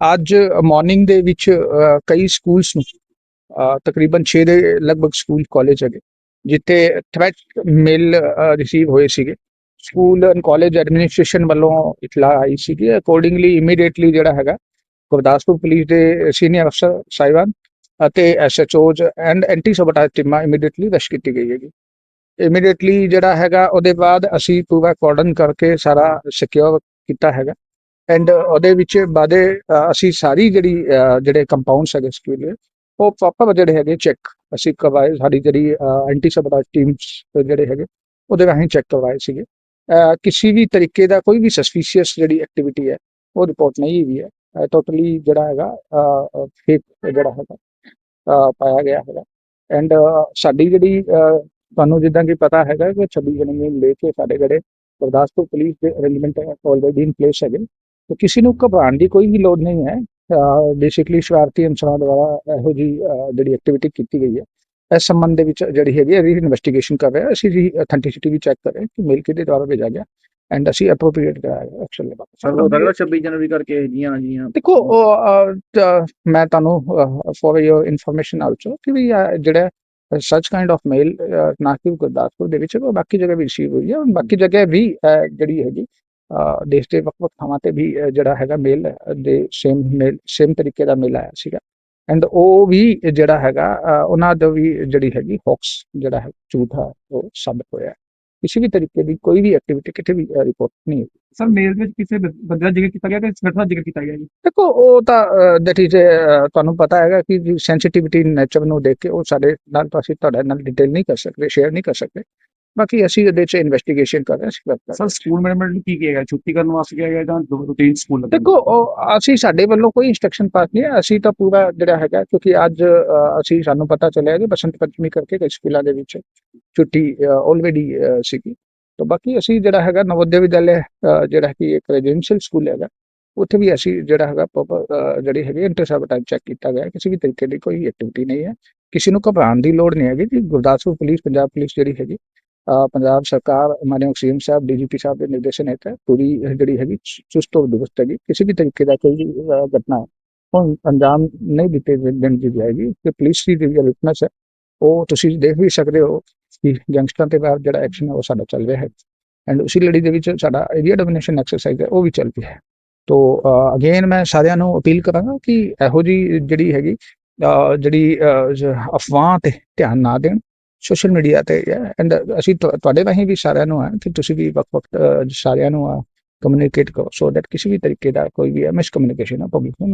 ਅੱਜ ਮਾਰਨਿੰਗ ਦੇ ਵਿੱਚ ਕਈ ਸਕੂਲਸ ਨੂੰ ਤਕਰੀਬਨ 6 ਦੇ ਲਗਭਗ ਸਕੂਲ ਕਾਲਜ ਹੈਗੇ, ਜਿੱਥੇ ਥ੍ਰੈਟ ਮੇਲ ਰਿਸੀਵ ਹੋਏ ਸੀਗੇ। ਸਕੂਲ ਐਂਡ ਕਾਲਜ ਐਡਮਿਨਿਸਟ੍ਰੇਸ਼ਨ ਵੱਲੋਂ ਇਤਲਾਹ ਆਈ ਸੀਗੀ। ਅਕੋਰਡਿੰਗਲੀ ਇਮੀਡੀਏਟਲੀ ਜਿਹੜਾ ਹੈਗਾ, ਗੁਰਦਾਸਪੁਰ ਪੁਲਿਸ ਦੇ ਸੀਨੀਅਰ ਅਫਸਰ ਸਾਹਿਬਾਨ ਅਤੇ ਐਸਐਚਓਜ਼ ਐਂਡ ਐਂਟੀ ਸਬਟਾਜ ਟੀਮਾਂ ਇਮੀਡੀਏਟਲੀ ਰਸ਼ ਕੀਤੀ ਗਈ ਹੈਗੀ। ਇਮੀਡੀਏਟਲੀ ਜਿਹੜਾ ਹੈਗਾ, ਉਹਦੇ ਬਾਅਦ ਅਸੀਂ ਪੂਰਾ ਕੋਰਡਨ ਕਰਕੇ ਸਾਰਾ ਸਿਕਿਉਰ ਕੀਤਾ ਹੈਗਾ। ਐਂਡ uh, ਉਹਦੇ ਵਿੱਚ ਬਾਦੇ ਅਸੀਂ ਸਾਰੀ ਜਿਹੜੀ ਜਿਹੜੇ ਕੰਪਾਊਂਡਸ ਹੈਗੇ ਸਕੂਲ, ਉਹ ਪ੍ਰੋਪਰ ਜਿਹੜੇ ਹੈਗੇ ਚੈੱਕ ਅਸੀਂ ਕਰਵਾਏ, ਸਾਡੀ ਜਿਹੜੀ ਐਂਟੀ ਸਬਟਾਜ ਟੀਮਸ ਜਿਹੜੇ ਹੈਗੇ, ਉਹਦੇ ਰਾਹੀਂ ਚੈੱਕ ਕਰਵਾਏ ਸੀਗੇ। ਕਿਸੇ ਵੀ ਤਰੀਕੇ ਦਾ ਕੋਈ ਵੀ ਸਸਪੀਸ਼ੀਅਸ ਜਿਹੜੀ ਐਕਟੀਵਿਟੀ ਹੈ, ਉਹ ਰਿਪੋਰਟ ਨਹੀਂ ਹੋਈ ਹੈ। ਟੋਟਲੀ ਜਿਹੜਾ ਹੈਗਾ ਫੇਕ ਜਿਹੜਾ ਹੈਗਾ ਪਾਇਆ ਗਿਆ ਹੈਗਾ। ਐਂਡ ਸਾਡੀ ਜਿਹੜੀ ਤੁਹਾਨੂੰ ਜਿੱਦਾਂ ਕਿ ਪਤਾ ਹੈਗਾ ਕਿ 26 ਜਨਵਰੀ ਨੂੰ ਲੈ ਕੇ ਸਾਡੇ ਜਿਹੜੇ ਗੁਰਦਾਸਪੁਰ ਪੁਲਿਸ ਦੇ ਅਰੇਂਜਮੈਂਟ ਆਲਰੇਡੀ ਇਨ ਪਲੇਸ ਹੈਗੇ। ਤਾਂ ਕਿਸੇ ਨੂੰ ਘਬਰਾਉਣ ਦੀ ਕੋਈ ਵੀ ਲੋੜ ਨਹੀਂ ਹੈ। ਬੇਸਿਕਲੀ ਸ਼ਰਾਰਤੀ ਅਨਸਰਾਂ ਦੁਆਰਾ ਇਹੋ ਜੀ ਜਿਹੜੀ ਐਕਟੀਵਿਟੀ ਕੀਤੀ ਗਈ ਹੈ। ਇਸ ਸੰਬੰਧ ਦੇ ਵਿੱਚ ਜਿਹੜੀ ਹੈਗੀ ਹੈ ਇਨਵੈਸਟੀਗੇਸ਼ਨ ਕਰ ਰਹੇ ਹਾਂ। ਅਸੀਂ ਜੀ ਅਥੈਂਟਿਸਿਟੀ ਵੀ ਚੈੱਕ ਕਰ ਰਹੇ ਹਾਂ ਕਿ ਮੇਲ ਕਿਹਦੇ ਦੁਆਰਾ ਭੇਜਾ ਗਿਆ ਐਂਡ ਅਸੀਂ ਅਪਰੋਪਰੀਏਟ ਕਰਾਇਆ ਐਕਸ਼ਨ ਲੈ ਸਰ ਸਕਦਾ 26 ਜਨਵਰੀ ਕਰਕੇ ਜੀਆਂ ਜੀਆਂ। ਦੇਖੋ ਮੈਂ ਤੁਹਾਨੂੰ ਫॉर ਯੋਰ ਇਨਫੋਰਮੇਸ਼ਨ ਆਲਸੋ ਕਿ ਵੀ ਜਿਹੜਾ ਸੱਚ ਕਾਈਂਡ ਆਫ ਮੇਲ ਨਾ ਕਿ ਗੁਰਦਾਸਪੁਰ ਦੇ ਵਿੱਚ ਉਹ ਬਾਕੀ ਜਗ੍ਹਾ ਵੀ ਰਿਸੀਵ ਹੋਈ ਹੈ। ਬਾਕੀ ਜਗ੍ਹਾ ਵੀ ਜਿਹੜੀ ਹੈਗੀ ਦੇਸ਼ ਦੇ ਵੱਖ-ਵੱਖ ਥਾਵਾਂ ਤੇ ਵੀ ਜਿਹੜਾ ਹੈਗਾ ਮੇਲ ਦੇ ਸੇਮ ਮੇਲ ਸੇਮ ਤਰੀਕੇ ਦਾ ਮੇਲ ਆਇਆ ਸੀਗਾ। ਐਂਡ ਉਹ ਵੀ ਜਿਹੜਾ ਹੈਗਾ ਉਹਨਾਂ ਦਾ ਵੀ ਜਿਹੜੀ ਹੈਗੀ ਹੌਕਸ ਜਿਹੜਾ ਹੈ ਝੂਠਾ ਉਹ ਸਾਬਤ ਹੋਇਆ। ਕਿਸੇ ਵੀ ਤਰੀਕੇ ਦੀ ਕੋਈ ਵੀ ਐਕਟੀਵਿਟੀ ਕਿਤੇ ਵੀ ਰਿਪੋਰਟ ਨਹੀਂ ਹੋਈ। ਸਰ ਮੇਲ ਵਿੱਚ ਕਿਸੇ ਬੰਦੇ ਦਾ ਜ਼ਿਕਰ ਕੀਤਾ ਗਿਆ ਤੇ ਸੰਗਠਨ ਦਾ ਜ਼ਿਕਰ ਕੀਤਾ ਗਿਆ ਜੀ? ਦੇਖੋ ਉਹ ਤਾਂ ਦੈਟ ਇਜ਼ ਤੁਹਾਨੂੰ ਪਤਾ ਹੈਗਾ ਕਿ ਸੈਂਸਿਟਿਵਿਟੀ ਨੇਚਰ ਨੂੰ ਦੇਖ ਕੇ ਉਹ ਸਾਡੇ ਨਾਲ ਤਾਂ ਅਸੀਂ ਤੁਹਾਡੇ ਨਾਲ ਡਿਟੇਲ ਨਹੀਂ ਕਰ ਸਕਦੇ ਸ਼ੇਅਰ ਨਹੀਂ ਕਰ ਸਕਦੇ। ਬਾਕੀ ਅਸੀਂ ਇਹਦੇ 'ਚ ਇਨਵੈਸਟੀਗੇਸ਼ਨ ਕਰ ਰਹੇ ਹਾਂ ਅਸੀਂ ਕਰ। ਸਰ ਸਕੂਲ ਮੈਨੇਜਮੈਂਟ ਨੂੰ ਕੀ ਕਿਹਾ ਗਿਆ? ਛੁੱਟੀ ਕਰਨ ਵਾਸਤੇ ਕਿਹਾ ਗਿਆ ਜਾਂ ਰੂਟੀਨ ਸਕੂਲ ਲੱਗਣ ਦੇਖੋ ਉਹ ਅਸੀਂ ਸਾਡੇ ਵੱਲੋਂ ਕੋਈ ਇੰਸਟਰਕਸ਼ਨ ਪਾਸ ਨਹੀਂ ਹੈ। ਅਸੀਂ ਤਾਂ ਪੂਰਾ ਜਿਹੜਾ ਹੈਗਾ ਕਿਉਂਕਿ ਅੱਜ ਅ, ਅਸੀਂ ਸਾਨੂੰ ਪਤਾ ਚੱਲਿਆ ਕਿ ਬਸੰਤ ਪੰਚਮੀ ਕਰਕੇ ਕਈ ਸਕੂਲਾਂ ਦੇ ਵਿੱਚ। ਛੁੱਟੀ ਆਲਰੇਡੀ ਸੀਗੀ। ਤਾਂ ਬਾਕੀ ਅਸੀਂ ਜਿਹੜਾ ਹੈਗਾ ਨਵੋਦਿਆ ਵਿਦਿਆਲਿਆ ਅ, ਜਿਹੜਾ ਕਿ ਇੱਕ ਰੈਜ਼ੀਡੈਂਸ਼ੀਅਲ ਸਕੂਲ ਹੈਗਾ ਉੱਥੇ ਵੀ ਅਸੀਂ ਜਿਹੜਾ ਹੈਗਾ ਪ੍ਰੋਪਰ ਜਿਹੜੀ ਹੈਗੀ ਇੰਟਰਸੈਪਟ ਚੈੱਕ ਕੀਤਾ ਗਿਆ। ਕਿਸੇ ਵੀ ਤਰੀਕੇ ਦੀ ਕੋਈ ਐਕਟੀਵਿਟੀ ਨਹੀਂ ਹੈ। ਕਿਸੇ ਨੂੰ ਘਬਰਾਉਣ ਦੀ ਲੋੜ ਨਹੀਂ ਹੈਗੀ ਕਿ ਗੁਰਦਾਸਪੁਰ ਪੁਲਿਸ ਪੰਜਾਬ ਪੁਲਿਸ ਜਿਹੜੀ ਹੈਗੀ ਪੰਜਾਬ ਸਰਕਾਰ ਮਾਨਯੋਗ ਸੀਐਮ ਸਾਹਿਬ ਡੀਜੀਪੀ ਸਾਹਿਬ ਦੇ ਨਿਰਦੇਸ਼ਨ ਹੇਠ ਪੂਰੀ ਜਿਹੜੀ ਹੈਗੀ ਚੁਸਤ ਔਰ ਦੁਰਸਤ ਹੈਗੀ। ਕਿਸੇ ਵੀ ਤਰੀਕੇ ਦਾ ਕੋਈ ਵੀ, ਘਟਨਾ ਹੁਣ ਅੰਜਾਮ ਨਹੀਂ ਦਿੱਤੇ ਦੇਣ ਦੀ ਜਾਏਗੀ ਕਿ ਪੁਲਿਸ ਦੀ ਜਿਹੜੀ ਵਿਟਨੈਸ ਹੈ ਉਹ ਤੁਸੀਂ ਦੇਖ ਵੀ ਸਕਦੇ ਹੋ ਕਿ ਗੈਂਗਸਟਰਾਂ ਤੇ ਬਾਅਦ ਜਿਹੜਾ ਐਕਸ਼ਨ ਹੈ ਉਹ ਸਾਡਾ ਚੱਲ ਰਿਹਾ ਹੈ। ਐਂਡ ਉਸੇ ਲੜੀ ਦੇ ਵਿੱਚ ਸਾਡਾ ਏਰੀਆ ਡੋਮੀਨੇਸ਼ਨ ਐਕਸਰਸਾਈਜ਼ ਹੈ ਉਹ ਵੀ ਚੱਲ ਰਹੀ ਹੈ। ਤੋ ਅਗੇਨ ਮੈਂ ਸਾਰਿਆਂ ਨੂੰ ਅਪੀਲ ਕਰਾਂਗਾ ਕਿ ਇਹੋ ਜੀ ਜਿਹੜੀ ਹੈਗੀ ਜਿਹੜੀ ਅ, ਅਫਵਾਹ ਤੇ ਧਿਆਨ ਨਾ ਦੇਣ। ਸੋਸ਼ਲ ਮੀਡੀਆ ਤੇ ਐਂਡ ਅਸੀਂ ਤੁਹਾਡੇ ਰਾਹੀਂ ਵੀ ਸਾਰਿਆਂ ਨੂੰ ਆ ਕਿ ਤੁਸੀਂ ਵੀ ਵਕਤ ਵਕਤ ਸਾਰਿਆਂ ਨੂੰ ਆ ਕਮਿਊਨੀਕੇਟ ਕਰੋ ਸੋ ਦੈਟ ਕਿਸੇ ਵੀ ਤਰੀਕੇ ਦਾ ਕੋਈ ਵੀ ਮਿਸਕਮਿਊਨੀਕੇਸ਼ਨ ਹੈ ਪਬਲਿਕ ਨੂੰ